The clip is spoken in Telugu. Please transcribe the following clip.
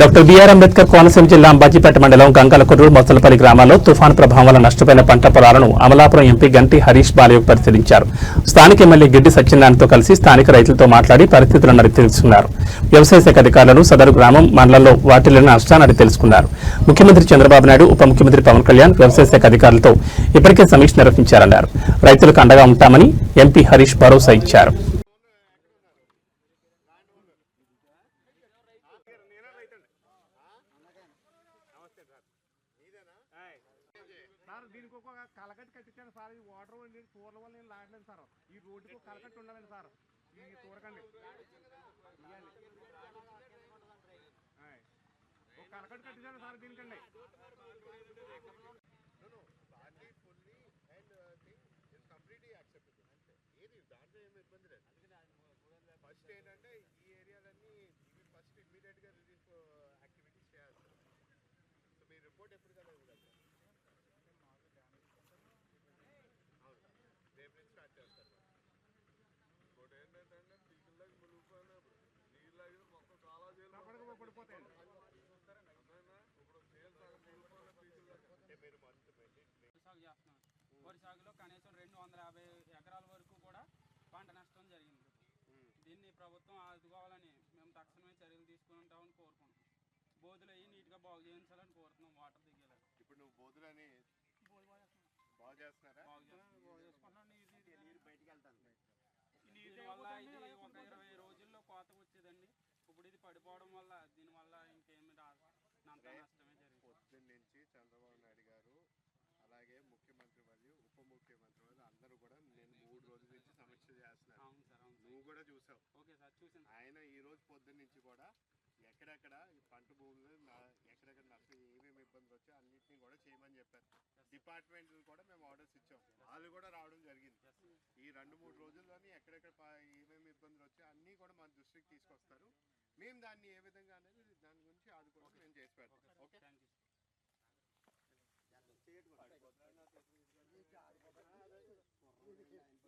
డాక్టర్ బిఆర్ అంబేద్కర్ కోనసీమ జిల్లా అంబాజీపేట మండలం గంగలకొర్రు మొసలపల్లి గ్రామాల్లో తుఫాను ప్రభావం వల్ల నష్టపోయిన పంట పొలాలను అమలాపురం ఎంపీ గంటి హరీష్ బాలయ్య పరిశీలించారు. స్థానిక ఎమ్మెల్యే గిడ్డి సత్యనారాయణతో కలిసి స్థానిక రైతులతో మాట్లాడి పరిస్థితులను అడిగి తెలుసుకున్నారు. వ్యవసాయ శాఖ అధికారులను సదరు గ్రామం మండలంలో వాటిల్లిన నష్టాన్ని అడిగి తెలుసుకున్నారు. ముఖ్యమంత్రి చంద్రబాబు నాయుడు ఉప ముఖ్యమంత్రి పవన్ కళ్యాణ్ వ్యవసాయ శాఖ అధికారులతో ఇప్పటికే సమీక్ష నిర్వహించారన్నారు. రైతులకు అండగా ఉంటామని ఎంపీ హరీష్ భరోసా ఇచ్చారు. సార్ దీనికి ఒక కలకట్టు కట్టించాను సార్. ఈ వాటర్ వండి తూర్ల వల్ల నేను లాగలేదు సార్. ఈ రోడ్డుకి ఒక కలకట్టు ఉండాలండి సార్. ఈ తూరకండి. ఒక కలకట్టు కట్టించాను సార్ దీనికండి. ఫస్ట్ ఏంటంటే ఈ ఏరియాలన్నీ ఇవి ఫస్ట్ ఇమ్మీడియట్గా రిలీఫ్ సో ఎప్పుడు కదా ఇవ్వాలి అవును రేపు నుంచి స్టార్ట్ చేస్తారు ఇంకోటి ఏంటంటే పీకుల్లాగా మునిగిపోయినప్పుడు నీళ్ళగా మొత్తం చాలా తప్పటికి పడిపోతాయండి ఇప్పుడు అంటే మీరు వరి సాగు చేస్తున్నాం వరి సాగులో కనీసం రెండు వందల యాభై ఎకరాల వరకు కూడా పంట నష్టం జరిగింది. దీన్ని ప్రభుత్వం ఆదుకోవాలని మేము తక్షణమే చర్యలు తీసుకుంటామని కోరుకుంటున్నాం. బోధులు అయ్యి నీట్గా బాగు చేయించాలని కోరుతున్నాం వాటర్ దిగేలా ఇప్పుడు నువ్వు బోధులని బాగు చేస్తున్నారా? బాగు చేస్తున్నాం. దీనివల్ల ఇది ఒక ఇరవై రోజుల్లో కోతకు వచ్చేదండి. ఇప్పుడు ఇది పడిపోవడం వల్ల దీనివల్ల ఇంకేమి రాదు. అంత నష్టమే జరిగింది. పొద్దున్న నుంచి చంద్రబాబు నాయుడు గారు అలాగే ముఖ్యమంత్రి వాళ్ళు ఉప ముఖ్యమంత్రి వాళ్ళు అందరూ కూడా నేను మూడు రోజుల నుంచి సమీక్ష చేస్తున్నారు అవును సార్ అవును నువ్వు కూడా చూసావు. ఓకే సార్ చూసాను ఆయన ఈ రోజు పొద్దున్న నుంచి కూడా ఎక్కడెక్కడ ఈ పంట భూములు నా- ఎక్కడెక్కడ నష్టం ఏమేమి ఇబ్బందులు వచ్చాయో అన్నింటినీ కూడా చేయమని చెప్పారు. డిపార్ట్మెంట్ కూడా మేము ఆర్డర్స్ ఇచ్చాం. వాళ్ళు కూడా రావడం జరిగింది. ఈ రెండు మూడు రోజుల్లోని ఎక్కడెక్కడ ఏమేమి ఇబ్బందులు వచ్చాయో అన్నీ కూడా మన దృష్టికి తీసుకొస్తారు. మేము దాన్ని ఏ విధంగా అనేది దాని గురించి ఆదుకోవడం మేము చేసి పెడతాం. Okay thank you okay